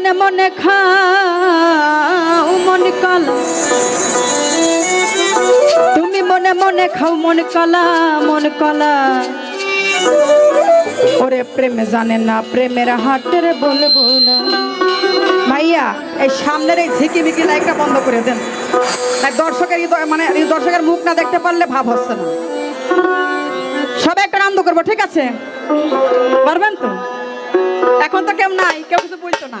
মনে মনে খাও মন কলা। তুমি মনে মনে খাও মন কলা মন কলা। ওরে প্রেমে জানে না, প্রেমের হাটের বলব না ভাইয়া এই সামনের এই ঝিকি মিকি লাইটটা বন্ধ করে দেন। দর্শকের মানে দর্শকের মুখ না দেখতে পারলে ভাব হচ্ছে না। সবাই একটা আনন্দ করব, ঠিক আছে? পারবেন তো? এখন তো কেউ নাই, কেউ কিছু বলতো না।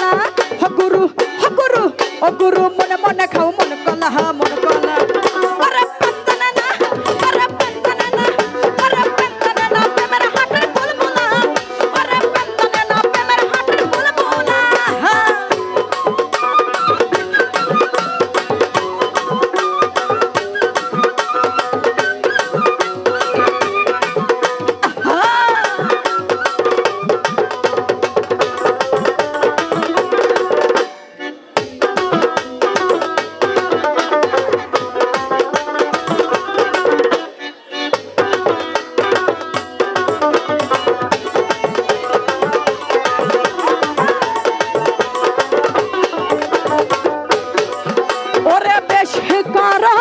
ও গুরু মনে মনে খাও ওরে বেশ করো।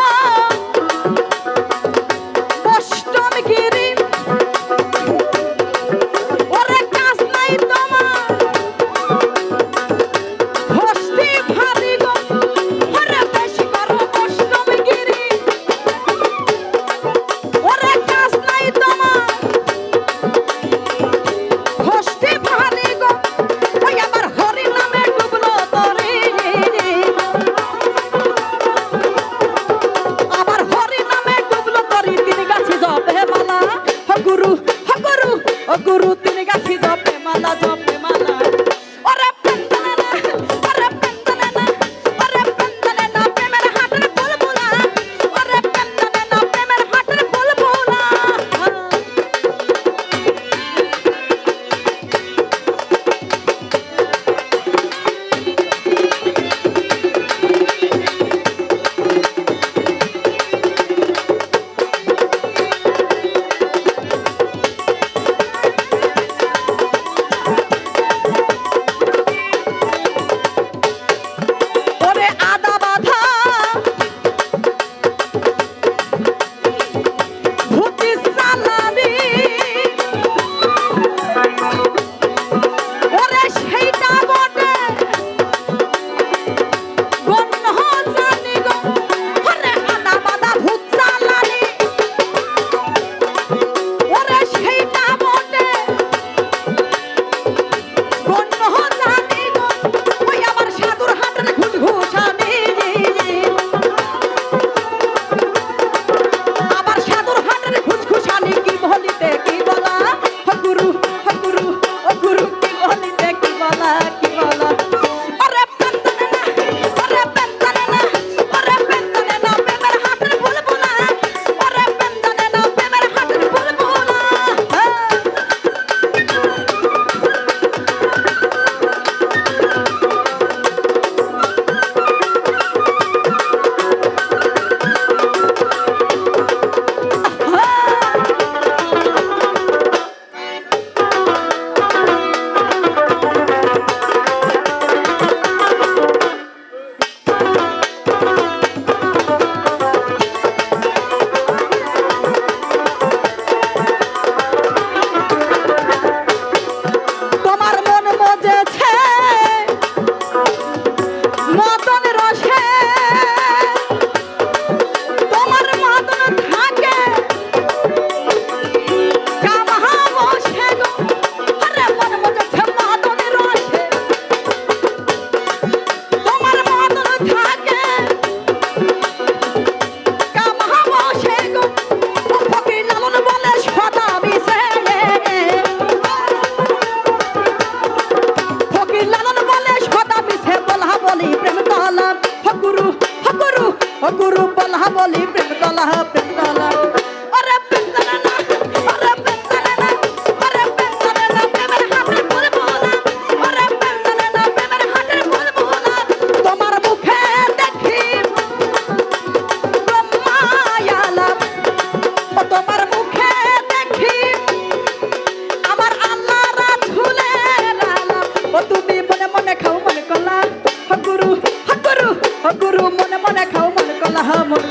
ও গুরু তিনি গাছি জপে মালা জপে মালা। গুরু মনে মনে খাও মন কলা মন